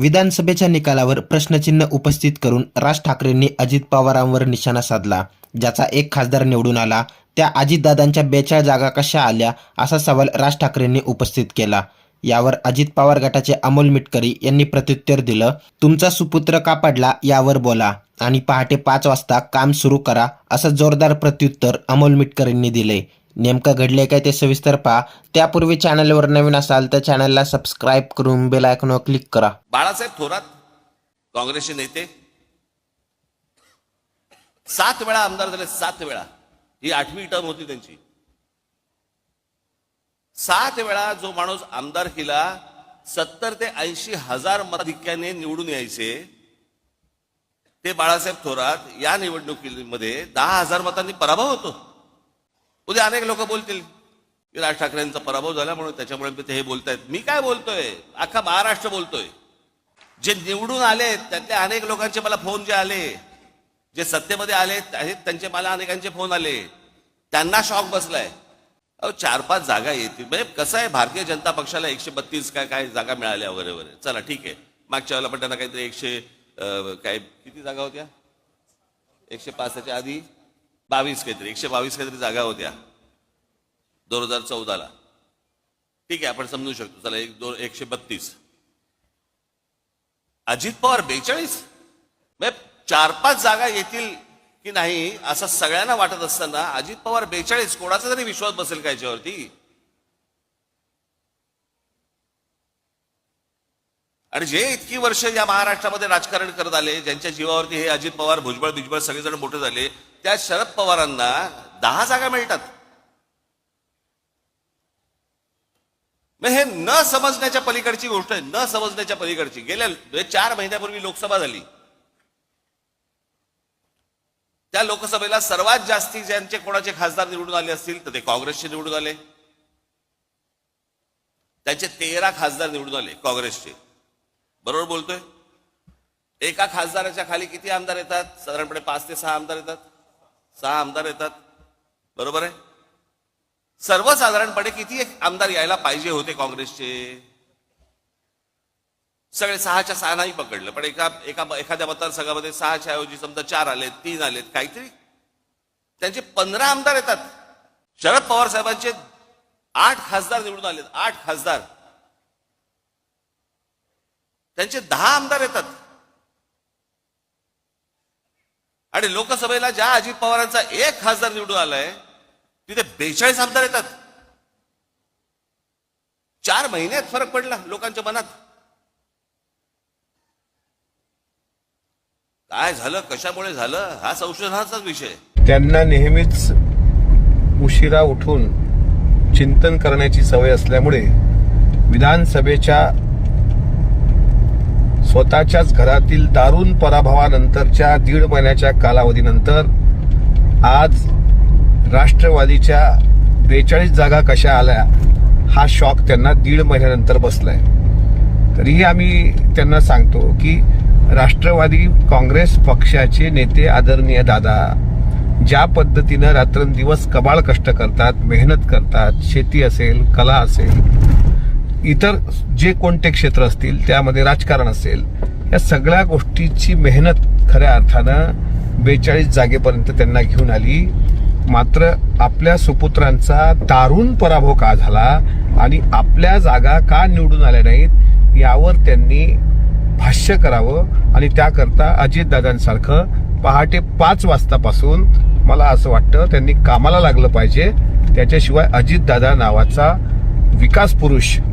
विधानसभेच्या निकालावर प्रश्नचिन्ह उपस्थित करून राज ठाकरेंनी अजित पवारांवर निशाणा साधला ज्याचा एक खासदार निवडून आला. त्या अजितदादांच्या बेचाळ जागा कशा आल्या असा सवाल राज ठाकरेंनी उपस्थित केला. यावर अजित पवार गटाचे अमोल मिटकरी यांनी प्रत्युत्तर दिलं तुमचा सुपुत्र का पडला यावर बोला. आणि पहाटे पाच वाजता काम सुरू करा असं जोरदार प्रत्युत्तर अमोल मिटकरींनी दिले. नेमकं घडले काय ते सविस्तर पहा. त्यापूर्वी चॅनलवर नवीन असाल तर चॅनलला सबस्क्राईब करून बेल आयकॉनवर क्लिक करा. बाळासाहेब थोरात काँग्रेसचे नेते. सात वेळा आमदार झाले सात वेळा. ही आठवी टर्म होती त्यांची. सात वेळा जो माणूस आमदार केला सत्तर ते ऐंशी हजार मताधिक्याने निवडून यायचे ते बाळासाहेब थोरात या निवडणुकीमध्ये दहा हजार मतांनी पराभव होतो. उद्या अनेक लोक बोलतील की राज ठाकरेंचा पराभव झाला म्हणून त्याच्यामुळे ते हे बोलतायत. मी काय बोलतोय? अख्खा महाराष्ट्र बोलतोय. जे निवडून आले त्यातले अनेक लोकांचे मला फोन जे आले जे सत्तेमध्ये आले आहेत त्यांचे मला अनेकांचे फोन आले. त्यांना शॉक बसलाय. अहो चार पाच जागा येतील. म्हणजे कसं आहे भारतीय जनता पक्षाला एकशे बत्तीस काय काय जागा मिळाल्या वगैरे वगैरे. चला ठीक आहे. मागच्या वेळेला पण त्यांना काहीतरी एकशे काय किती जागा होत्या? एकशे पाचच्या आधी? बावीस काहीतरी एकशे बावीस काहीतरी जागा होत्या. दोन हजार चौदाला. ठीक आहे आपण समजू शकतो. चला एक दोन एकशे बत्तीस. अजित पवार बेचाळीस? म्हणजे चार पाच जागा येतील की नाही असं सगळ्यांना वाटत असताना अजित पवार बेचाळीस. कोणाचा तरी विश्वास बसेल का याच्यावरती? आणि जे इतकी वर्ष या महाराष्ट्रामध्ये राजकारण करत आले ज्यांच्या जीवावरती हे अजित पवार भुजबळ बिजबळ सगळेजण मोठे झाले त्या शरद पवारांना दहा जागा मिळतात. मग हे न समजण्याच्या पलीकडची गोष्ट आहे न समजण्याच्या पलीकडची. गेल्या म्हणजे चार महिन्यापूर्वी लोकसभा झाली. त्या लोकसभेला सर्वात जास्ती ज्यांचे कोणाचे खासदार निवडून आले असतील तर ते काँग्रेसचे निवडून आले. त्यांचे तेरा खासदार निवडून आले काँग्रेसचे. बरोबर बोलतोय? एका खासदाराच्या खाली किती आमदार येतात? साधारणपणे पाच ते सहा आमदार येतात. सहा आमदार येतात. बरोबर आहे? सर्वसाधारणपणे किती आमदार यायला पाहिजे होते काँग्रेसचे? सगळे सहाच्या सहा नाही पकडलं पण एका एका एखाद्या मतदारसंघामध्ये सहाच्या ऐवजी समजा चार आलेत तीन आलेत काहीतरी. त्यांचे पंधरा आमदार येतात. शरद पवार साहेबांचे आठ खासदार निवडून आलेत. आठ खासदार. त्यांचे दहा आमदार येतात. आणि लोकसभेला ज्या अजित पवारांचा एक खासदार निवडून आलाय तिथे बेचाळीस आमदार येतात. चार महिन्यात फरक पडला लोकांच्या मनात. काय झालं कशामुळे झालं हा संशोधनाचाच विषय. त्यांना नेहमीच उशिरा उठून चिंतन करण्याची सवय असल्यामुळे विधानसभेच्या स्वतःच्याच घरातील दारुण पराभवानंतरच्या दीड महिन्याच्या कालावधीनंतर आज राष्ट्रवादीच्या बेचाळीस जागा कशा आल्या हा शॉक त्यांना दीड महिन्यानंतर बसलाय. तरीही आम्ही त्यांना सांगतो की राष्ट्रवादी काँग्रेस पक्षाचे नेते आदरणीय दादा ज्या पद्धतीनं रात्रंदिवस कबाळ कष्ट करतात मेहनत करतात शेती असेल कला असेल इतर जे कोणते क्षेत्र असतील त्यामध्ये राजकारण असेल या सगळ्या गोष्टीची मेहनत खऱ्या अर्थानं बेचाळीस जागेपर्यंत त्यांना घेऊन आली. मात्र आपल्या सुपुत्रांचा दारुण पराभव का झाला आणि आपल्या जागा का निवडून आल्या नाहीत यावर त्यांनी भाष्य करावं आणि त्याकरता अजितदादांसारखं पहाटे पाच वाजतापासून मला असं वाटतं त्यांनी कामाला लागलं पाहिजे. त्याच्याशिवाय अजितदादा नावाचा विकास पुरुष